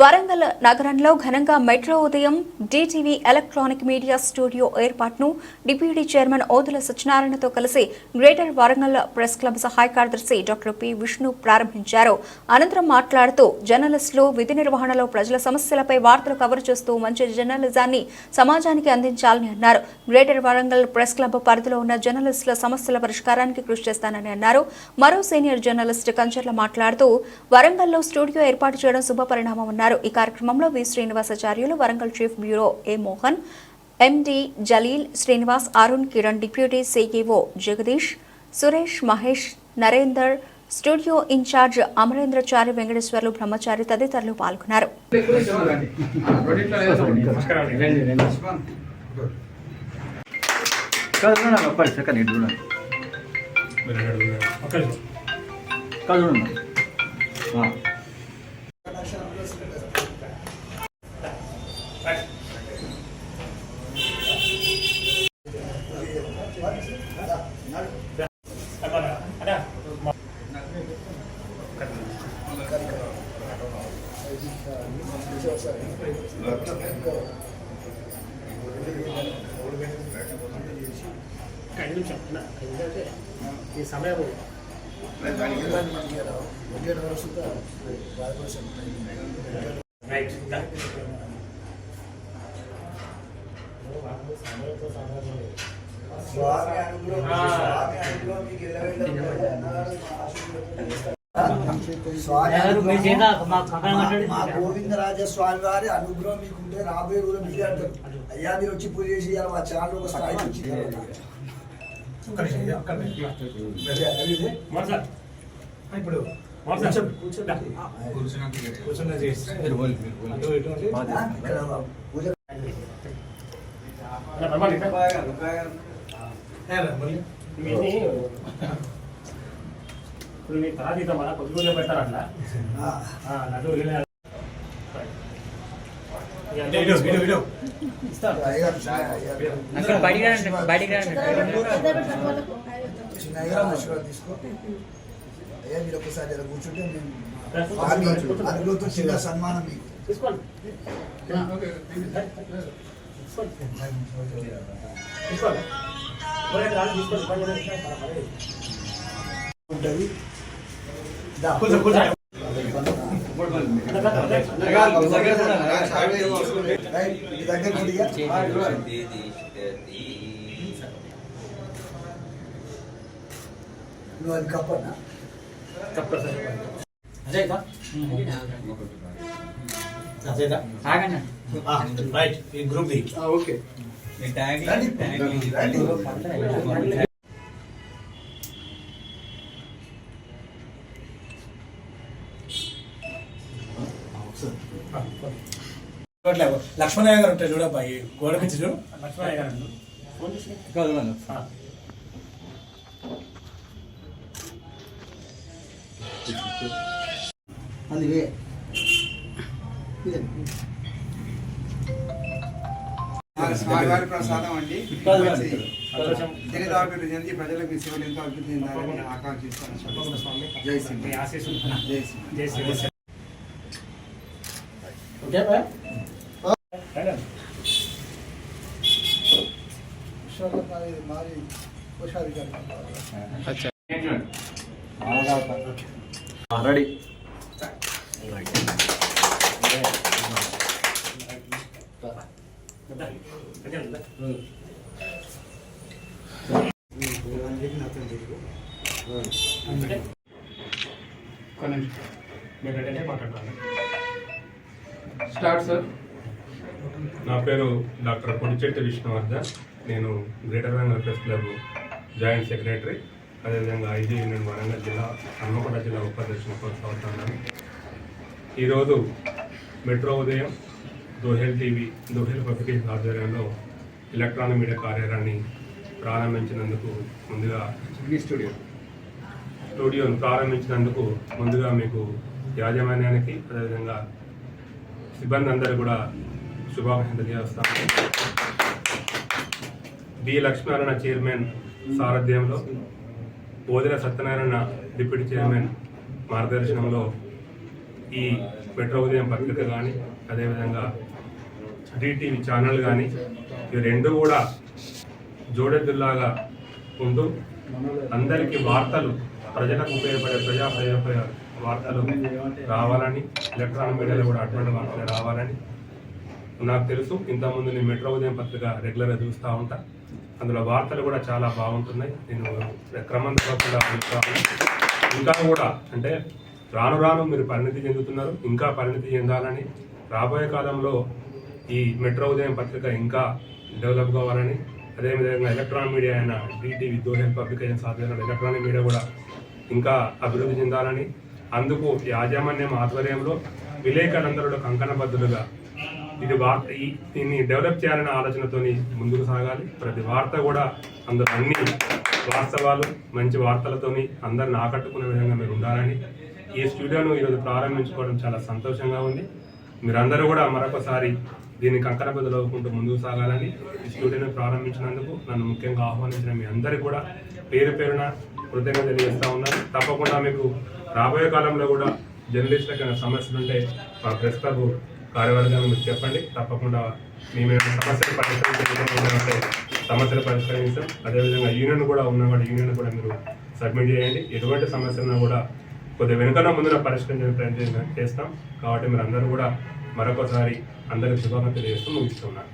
వరంగల్ నగరంలో ఘనంగా metro Udayam DTV electronic media studio ఏర్పాటును డిప్యూటీ చైర్మన్ ఓదుల సత్యనారాయణతో కలిసి గ్రేటర్ వరంగల్ ప్రెస్ క్లబ్ సహాయ కార్యదర్శి డాక్టర్ పి విష్ణు ప్రారంభించారు. అనంతరం మాట్లాడుతూ జర్నలిస్టులు విధి నిర్వహణలో ప్రజల సమస్యలపై వార్తలు కవర్ చేస్తూ మంచి జర్నలిజాన్ని సమాజానికి అందించాలని అన్నారు. గ్రేటర్ వరంగల్ ప్రెస్ క్లబ్ పరిధిలో ఉన్న జర్నలిస్టుల సమస్యల పరిష్కారానికి కృషి చేస్తానని అన్నారు. మరో సీనియర్ జర్నలిస్ట్ కంచర్ల మాట్లాడుతూ వరంగల్లో స్టూడియో ఏర్పాటు చేయడం శుభపరిణామం పాల్గొన్నారు ఈ కార్యక్రమంలో V Srinivasacharyulu Warangal chief bureau A Mohan MD Jaleel Srinivas Arun Kiran deputy CEO Jagadish Suresh Mahesh Narender studio incharge Amarendrachari Venkateswarlu Brahmachari తదితరులు పాల్గొన్నారు కాదు చూడండి ఒక్క సెకండ్ ఇటు చూడండి కాదు చూడండి ఆ. ఐదు నిమిషం అన్న, ఎందుకంటే ఈ సమయం రైట్ మా గోవిందరాజ స్వామి వారి అనుగ్రహం మీకుంటే రాబోయే రోజులు మీరే అంటారు అయ్యా మీరు వచ్చి పూజ చేసి ఇవాళ మా ఛానల్ ఒక స్థాయికి వచ్చింది ఇప్పుడు కూర్చోండి మీరు పోయి, మీరు పోయి. ఇక్కడ పూజ ఇవన్నీ ఇప్పుడు మీ తర్వాత ఇద్దాం మన కొద్ది కొద్దిగా పెడతారు అట్లా ఆ, ఆ, లడ్డు వదిలే- ఇక ఇస్తాను. అయ్యగారు చిన్న అయ్యగారు. అక్కడ బయటికి రండి బయటికి రండి చిన్న అయ్యగారు ఆశీర్వాదం తీసుకో. అయ్యా మీరు ఒకసారి ఇలా కూర్చుంటే మేము స్వామి అనుగ్రహంతో చిన్న సన్మానం మీకు. తీసుకోండి. ఉంటుంది. నువ్వు అది కప్పన్నా రైట్ ఈ గ్రూప్ ఓకే రండి. లక్ష్మణయ్య గారు ఉంటారు చూడబ్బా ఈ గోడ పిచ్చి చూడు. లక్ష్మణయ్య గారు కాదు. అందుకే స్వామివారి ప్రసాదం. అండి చెంది ప్రజలకు సేవలు ఎంతో అభివృద్ధి చెందాలని ఆకాంక్షిస్తాను స్వామి. జై ఆశీస్సులు. జై శ్రీ జై శ్రీ ఓకే బా రండి. మారి కోశాధికారి రెడీ స్టార్ట్ సార్. నా పేరు డాక్టర్ పొడిచెట్టి విష్ణువర్ధన్. నేను greater Warangal press club joint secretary అదేవిధంగా ఐజీ యూనియన్ వరంగల్ జిల్లా హన్మకొండ జిల్లా ఉపాధ్యక్షుని కొనసాగుతున్నాను ఈరోజు metro Udayam Dohel TV Dohel publication ఆధ్వర్యంలో ఎలక్ట్రానిక్ మీడియా కార్యాలయాన్ని ప్రారంభించినందుకు ముందుగా స్టూడియో. స్టూడియోను ప్రారంభించినందుకు ముందుగా మీకు యాజమాన్యానికి అదేవిధంగా సిబ్బంది అందరూ కూడా శుభాకాంక్షలు తెలియజేస్తాను. బి లక్ష్మీనారాయణ చైర్మన్ సారథ్యంలో బోధిన సత్యనారాయణ డిప్యూటీ చైర్మన్ మార్గదర్శనంలో ఈ మెట్రో ఉదయం పత్రిక కానీ అదేవిధంగా డిటీవీ ఛానల్ కానీ ఈ రెండు కూడా జోడెద్దులాగా ఉంటూ అందరికీ వార్తలు ప్రజలకు ఉపయోగపడే ప్రజా వార్తలు రావాలని ఎలక్ట్రానిక్ మీడియాలో కూడా అటువంటి వార్తలు రావాలని నాకు తెలుసు. ఇంతకుముందు నేను మెట్రో ఉదయం పత్రిక రెగ్యులర్గా చూస్తూ ఉంటా. అందులో వార్తలు కూడా చాలా బాగుంటున్నాయి. నేను క్రమం తప్పకుండా ఇంకా కూడా అంటే రాను రాను మీరు పరిణితి చెందుతున్నారు. ఇంకా పరిణితి చెందాలని రాబోయే కాలంలో ఈ మెట్రో ఉదయం పత్రిక ఇంకా డెవలప్ కావాలని అదేవిధంగా ఎలక్ట్రానిక్ మీడియా అయిన డిటీవీ దోహెల్ పబ్లికేషన్ ఆధ్వర్యంలో ఎలక్ట్రానిక్ మీడియా కూడా ఇంకా అభివృద్ధి చెందాలని అందుకు యాజమాన్యం ఆధ్వర్యంలో విలేకరులందరూ కంకణబద్ధులుగా ఇది వార్త ఈ దీన్ని డెవలప్ చేయాలనే ఆలోచనతోని ముందుకు సాగాలి. ప్రతి వార్త కూడా అందరు అన్ని వాస్తవాలు మంచి వార్తలతోని అందరిని ఆకట్టుకునే విధంగా మీరు ఉండాలని ఈ స్టూడియోను ఈరోజు ప్రారంభించుకోవడం చాలా సంతోషంగా ఉంది. మీరందరూ కూడా మరొకసారి దీన్ని కంకణ బదులవుకుంటూ ముందుకు సాగాలని ఈ స్టూడియోను ప్రారంభించినందుకు నన్ను ముఖ్యంగా ఆహ్వానించిన మీ అందరికీ కూడా పేరు పేరున కృతజ్ఞత తెలియజేస్తా ఉన్నాను. తప్పకుండా మీకు రాబోయే కాలంలో కూడా జర్నలిస్టులకు సమస్యలుంటే సమస్యలు ఉంటే మా ప్రెస్ క్లబ్ కార్యవర్గం మీరు చెప్పండి. తప్పకుండా మేము సమస్యలు పరిష్కరించే సమస్యలు పరిష్కరించాం. అదేవిధంగా యూనియన్ కూడా ఉన్నా కూడా యూనియన్ కూడా మీరు సబ్మిట్ చేయండి. ఎటువంటి సమస్యలను కూడా కొద్దిగా వెనుకన ముందున పరిష్కరించే ప్రయత్నం చేస్తాం. కాబట్టి మీరు అందరూ కూడా మరొకసారి అందరికి శుభాకాంక్షలు చేస్తూ ముగిస్తున్నాను.